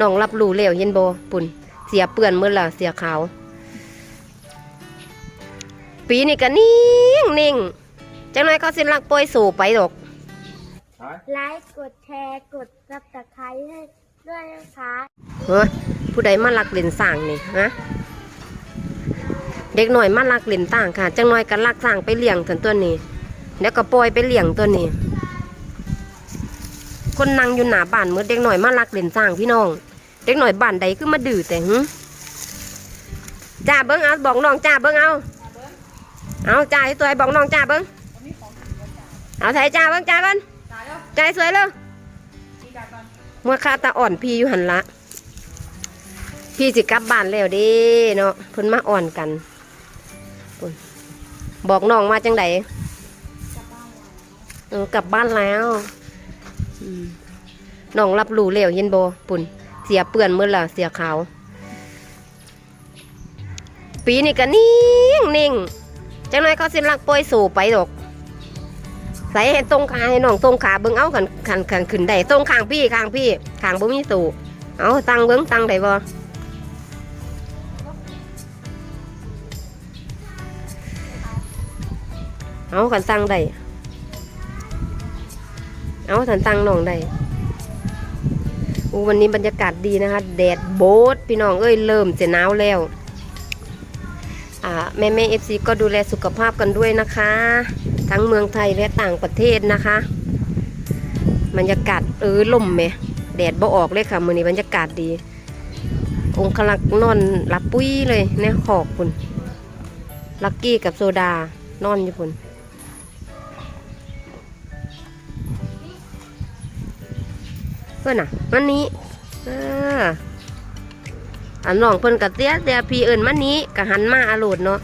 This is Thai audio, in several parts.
น้องรับรู้แล้วเห็นบ่ปุ่น เสียเปื้อนเมื่อละเสียขาว ปีนี้ก็นิ่งนิ่งจังไรก็สิลักปล่อยสู่ไปดอกไลค์กดแชร์กดซับสไครต์ให้ด้วยนะคะเฮ้ยผู้ใดมาลักเล่นสร้างนี่ฮะเด็กหน่อยมาลักเล่นต่างค่ะ จังน้อยก็ลักสร้างไปเลี้ยงกันตัวนี้แล้วก็ปล่อยไปเลี้ยงตัวนี้ คนนั่งอยู่หน้าบ้านเมื่อเด็กหน่อยมาลักเล่นสร้างพี่น้อง เด็กหน่อยบ้านใดคือมาดื้อแต่หึจ้าเบิ้งเอาบอกน้องจ้าเบิ้งเอาเอาจ้าให้ตัวไอ้บอกน้องจ้าเบิ้งเอาใส่จ้าเบิ้งจ้าเบิ้งใจสวยเลยเมื่อข้าตาอ่อนพี่อยู่หันละ พี่สิกลับบ้านแล้วเด้เนาะเพิ่นมาอ่อนกันปุ่นบอกน้องมาจังไดเออกลับบ้านแล้วอืมน้องรับรู้แล้วเห็นบ่ปุ่นเสียเปื้อนเมื่อละเสียขาว ปีนี้ก็นิ่งนิ่งจังไรก็สิลักปล่อยสู่ไปดอกใส่ให้ตรงขาให้น้องตรงขาเบิ่งเอาขันขันขันขึ้นได้ตรงข้างพี่ข้างพี่ข้างบ่มีสู่เอาตังเบิ่งตังได้บ่เอาขันตังได้เอาขันตังน้องได้ อู้วันนี้บรรยากาศดีนะคะ แดดโบดพี่น้องเอ้ยเริ่มจะหนาวแล้วแม่แม่เอฟซีก็ดูแลสุขภาพกันด้วยนะคะ ทั้งเมืองไทยและต่างประเทศนะคะบรรยากาศเออลมไหมแดดบ่ออกเลยค่ะมือนี้บรรยากาศดี องคลักนอนหลับปุ้ยเลยเนี่ยขอกคุณลักกี้กับโซดานอนอยู่คุณ เพื่อนอะมันนี้ออันน้องเพิ่นกับเตี้ยเตี้ยพี่เอิญมันนี้กะหันมาอาโหลดเนาะ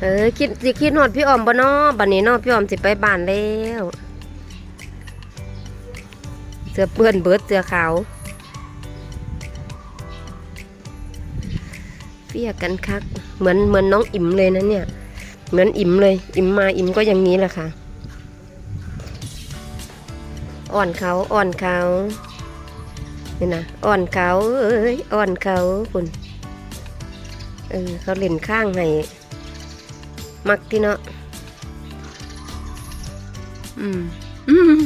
เออคิดสิคิดหอดพี่ออมบ่เนาะบัดนี้เนาะพี่ออมสิไปบ้านแล้วเสื้อเปื้อนเบิดเสื้อขาวเฟียกันคัก เหมือนเหมือนน้องอิ่มเลยนะเนี่ย เหมือนอิ่มเลย อิ่มมาอิ่มก็อย่างนี้แหละค่ะ อ่อนเขาอ่อนเขานี่นะอ่อนเขาเอ้ยอ่อนเขาคุณเออเขาเล่นข้างให้มักที่เนาะอืมอืม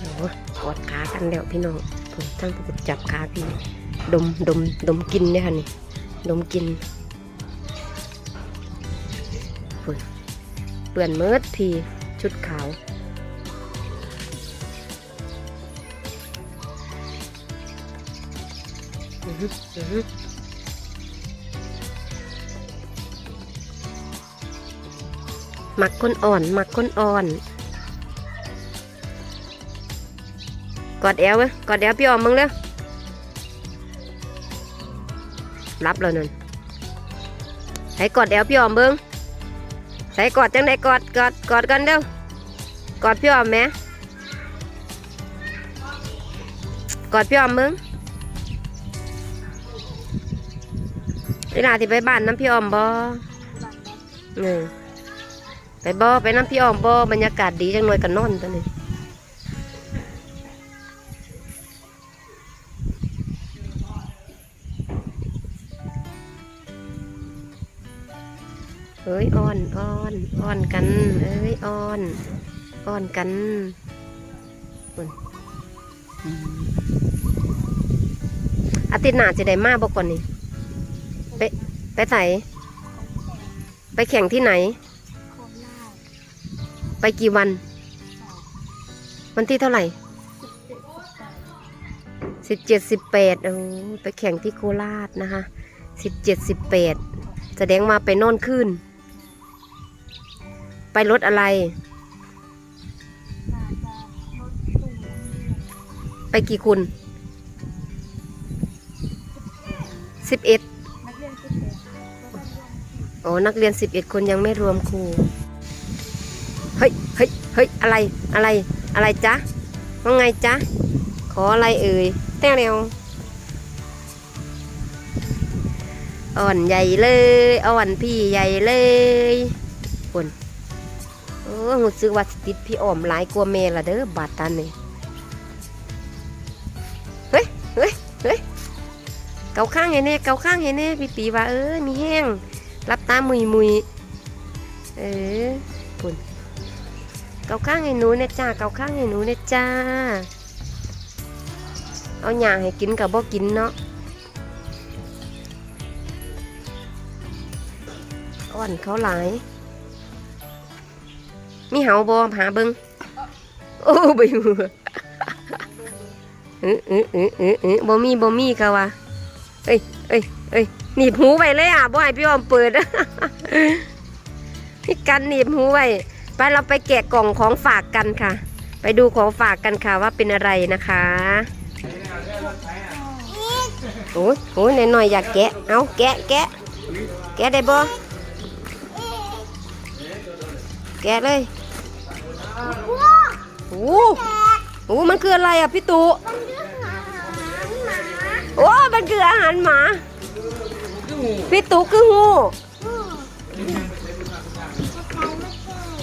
โอ้กอดขากันแล้วพี่น้องผมทั้งผู้จับขาพี่ ดมดมดมกินเนี่ยค่ะนี่ ดมกิน ปื่อนเมิดพีชุดขาว อือหืออื้อหือหมักก้นอ่อนหมักก้นอ่อน กอดแอวเว้ยกอดแอวพี่ออมมึงเร็วรับแล้วนั่นให้กอดแอวพี่ออมเบิ้ง ใส่กอดจังได้กอดกอดกอดกันเด้อกอดพี่ออมแหม่กอดพี่ออมมึงเวลาที่ไปบ้านน้ำพี่ออมบ่เออไปบ่ไปน้ำพี่ออมบ่บรรยากาศดีจังหนอยกันนอนตัวนี้ อ้ยอ้อนอ้อนอ้อนกัน เอ้ยอ้อนอ้อนกันปุ่นอืมอาทิตย์หน้าจะได้มาบอกก่อนนี่ไปไปไหนไปแข่งที่ไหน ไปกี่วัน วันที่เท่าไหร่สิบเจ็ดสิบแปดโอ้ไปแข่งที่โคราชนะคะสิบเจ็ดสิบแปดแสดงมาไปน่นขึ้น ไปรถอะไร ไปกี่คุณสิบเอ็ดนักเรียนสิบเอ็ดแล้วก็เรียนอ๋อนักเรียนสิบเอ็ดคนยังไม่รวมครู เฮ้ยเฮ้ยเฮ้ยอะไรอะไร อะไรจ๊ะว่าไงจ๊ะ ขออะไรเอ่ยแต้วเร็วอ่อนใหญ่เลย อ่อนพี่ใหญ่เลย ออหูซึกว่าสติดพี่อ้อมหลายกลัวาแม่ละเด้อบาดตันนี่เฮ้ยเฮ้ยเฮ้ยเกาข้างให้แน่เกาข้างให้แน่พี่ปีว่าเออมีแห้งรับตามุยมุยเออปุ่นเกาข้างให้หนูเนี่ยจ้าเกาข้างให้หนูเนี่ยจ้าเอาหยาให้กินกับบ่กินเนาะอ่อนเขาหลาย มีเหาบ่หาเบิงโอ้ไปอยู่เออเออเออเออเออบ่มีบ่มีกะว่าเอ้ยเอ้ยเอ้ยหนีบหูไว้เลยอะบ่ให้พี่ออมเปิดพี่กันหนีบหูไว้ไปเราไปแกะกล่องของฝากกันค่ะ ไปดูของฝากกันค่ะว่าเป็นอะไรนะคะโอ้ยโอ้ยหน่อยๆอยากแกะ เอาแกะแกะแกะได้บ่แกะเลย โอ้โหมันคืออะไรอะพี่ตุโอ้ มันคืออาหารหมา พี่ตุคือหู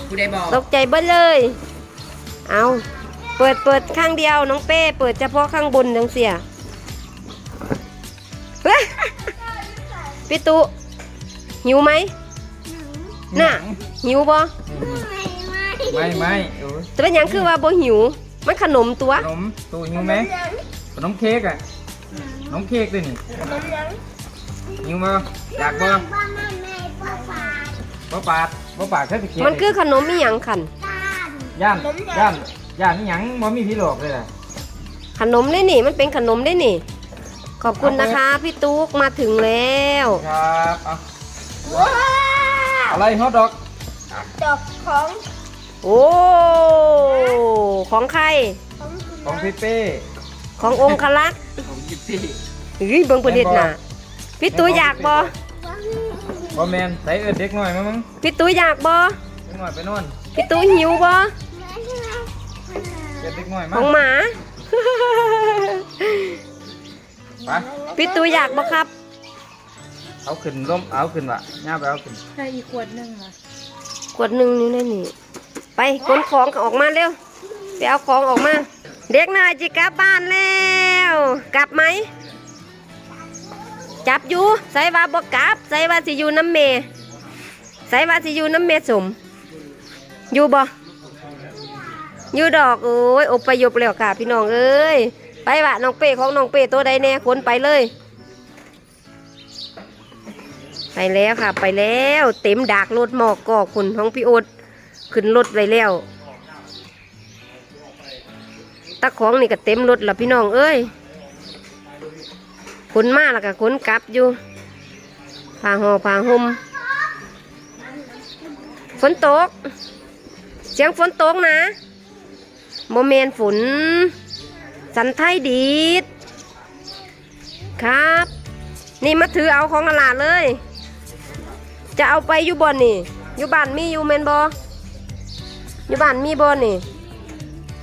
กูได้บอกตกใจเบิ้ลเลย เอาเปิดเปิดข้างเดียวน้องเป้ เปิดเฉพาะข้างบนจังเสียเฮ้ยพี่ตุหิวไหม น่ะ หิวบ่ไม่ ไม่โอ้ยจะเป็นหยังคือว่าบ่หิว มันขนมตัว ขนมตูหิวไหมขนมเค้กอะขนมเค้กด้วยนี่หิวมาอยากบ่บ่ปาดบ่ปาดแค่ตะเคียมันคือขนมอีหยังขันย่านย่านย่านนี่หยังบ่มีพี่หลอกเลยล่ะ ขนมได้นี่ มันเป็นขนมได้นี่ ขอบคุณนะคะ พี่ตุ๊กมาถึงแล้วครับเอาอะไรฮอทดอก ดอกของ โอ้ ของใครของของพี่เป้ขององค์คลักษ์ของยิปซี่เฮ้ยเบิ่งประเด็นน่ะพี่ตุ้ยอยากบ่บ่แมนใส่เอิ้นเด็กหน่อยมั้งมั้งพี่ตุ้ยอยากบ่เด็กหน่อยไปนอนพี่ตุ้ยหิวบ่เอิ้นเด็กหน่อยขมาองหมาไปพี่ตุ้ยอยากบ่ครับ เอาขึ้นล้มเอาขึ้นว่ะย่าไปเอาขึ้นใครอีกขวดหนึ่งล่ะขวดหนึ่งนี่แน่นี่ ไปขนของออกมาเร็วไปเอาของออกมา เด็กน้อยจิกลับบ้านแล้ว กลับไหม จับอยู่ใส่ว่าบ่กลับใส่ว่าสิอยู่น้ำเมใส่ว่าสิอยู่น้ำเมสม อยู่บ่อยู่ดอกโอ้ยอพยพแล้วค่ะ พี่น้องเอ้ยไปวะน้องเป้ของน้องเป้ตัวใดแน่ขนไปเลย ไปแล้วค่ะ ไปแล้ว เต็มดากรถหมอกกอกคุณของพี่อด ขึ้นรถไปแล้วตะของนี่ก็เต็มรถละพี่น้องเอ้ยขนมาแล้วก็ขนกลับอยู่ผ้าหอผ้าห่มฝนตก เสียงฝนตกนะโมเมนฝน สันไทยดีดครับ นี่มาถือเอาของตลาดเลย จะเอาไปอยู่บ่อนนี่ อยู่บ้านมีอยู่แมนบอ อยู่บ้านมีบ่นี่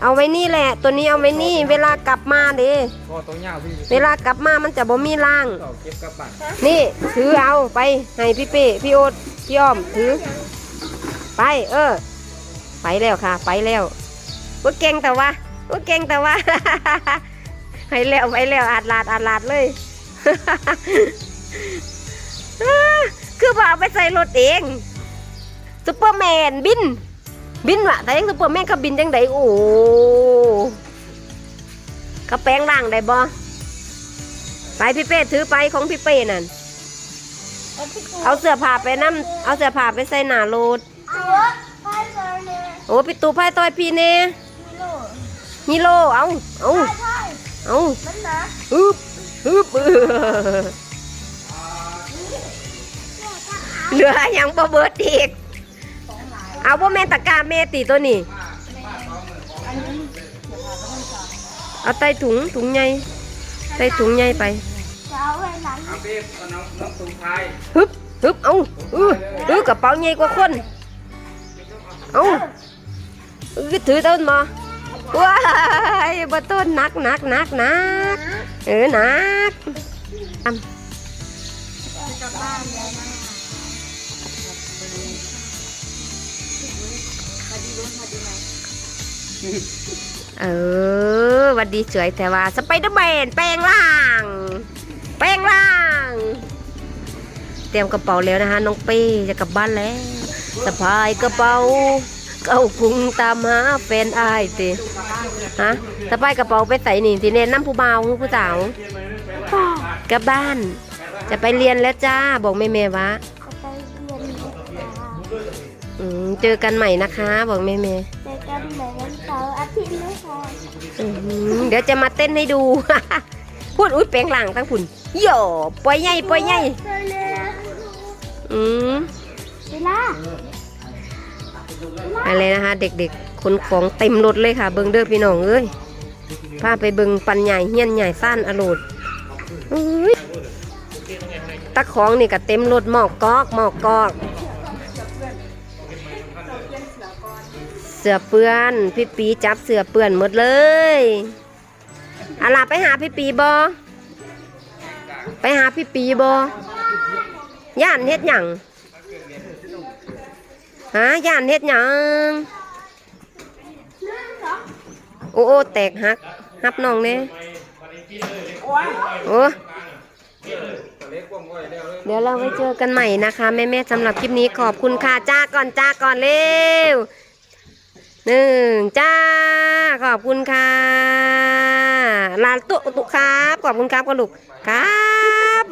เอาไว้นี่แหละ ตัวนี้เอาไว้นี่ เวลากลับมาเด้ก็ตัวยาวพี่เวลากลับมามันจะบ่มีร่าง ต่อเก็บกระปัดนี่ถือเอาไปให้พี่เป้พี่โอ๊ตพี่อ้อมถือ ไป เออ ไปแล้วค่ะ ไปแล้วว่าเก่งแต่ว่าว่าเก่งแต่ว่า ให้แล้วไปแล้วอาดลาดอาดลาดเลย คือว่าเอาไปใส่รถเองซุปเปอร์แมนบิน บินวะแต่ยังซุปเปอร์แมนเขาบินจังไดโอ้เขาแปลงร่างได้บ่ไปพี่เป้ถือไปของพี่เป้นั่น เอาพี่กูเอาเสื้อผ้าไปน้ำเอาเสื้อผ้าไปใส่หน้ารถเอาไปเลยเนี่ยโอ้พี่ตูไพ่ต้อยพี่เน่มิโลฮีโร่เอาเอาใช่ใช่เอามันนะฮึบฮึบเออเหลืออย่างบ่เบิดอีก เอาบ่แม่นตะกร้าแม่ตีตัวนี้ เอาใส่ถุงถุงใหญ่ใส่ถุงใหญ่ไปจะเอาไว้หลังเอาพี่เอาน้องน้องตูไทยฮึบฮึบเอาเออเออกระเป๋าใหญ่กว่าคนเอาเออถือต้นมาว้ายบ่ต้นหนักหนักหนักหนักเออหนักอ่ำ เออวัดดีสวยแต่ว่าสไปเดอร์แมนแปลงร่าง แปลงร่าง เตรียมกระเป๋าแล้วนะคะน้องเป้จะกลับบ้านแล้วสะพายกระเป๋าเก้ากรุงตามหาแฟนอายติฮะสะพายกระเป๋าไปใส่นี่ทีเน้นน้ำผู้บ่าผู้สาวกลับบ้าน จะไปเรียนแล้วจ้าบอกแม่แม่วะ เจอกันใหม่นะคะ บอกแม่แม่เจอกันใหม่วันเสาร์อาทิตย์นะคะๆอืมเดี๋ยวจะมาเต้นให้ดู พูดอุ้ยแปลงหลังตั้งผุนโย่ปล่อยใหญ่ปล่อยใหญ่เร็วเร็วอืมเวลาอะไรนะคะ เด็กๆคนของเต็มรถเลยค่ะ เบิงเด้อพี่น้องเอ้ยพาไปเบิงปันใหญ่เฮียนใหญ่สั้นอรดเอ้ยตะของนี่ก็เต็มรถหมอกกอกหมอกกอก เสือเปื้อน พี่ปีจับเสือเปื้อนหมดเลยอาล่ะไปหาพี่ปีบอไปหาพี่ปีบอย่านเฮ็ดหยังฮะย่านเฮ็ดหยังโอ้โอ้แตกหักหับน้องเน่โอ้ เดี๋ยวเราไปเจอกันใหม่นะคะแม่แม่ๆสำหรับคลิปนี้ขอบคุณค่ะจ้าก่อนจ้าก่อนเร็วหนึ่งจ้า ขอบคุณค่ะลาตุตุครับ ขอบคุณครับก็ลูกครับ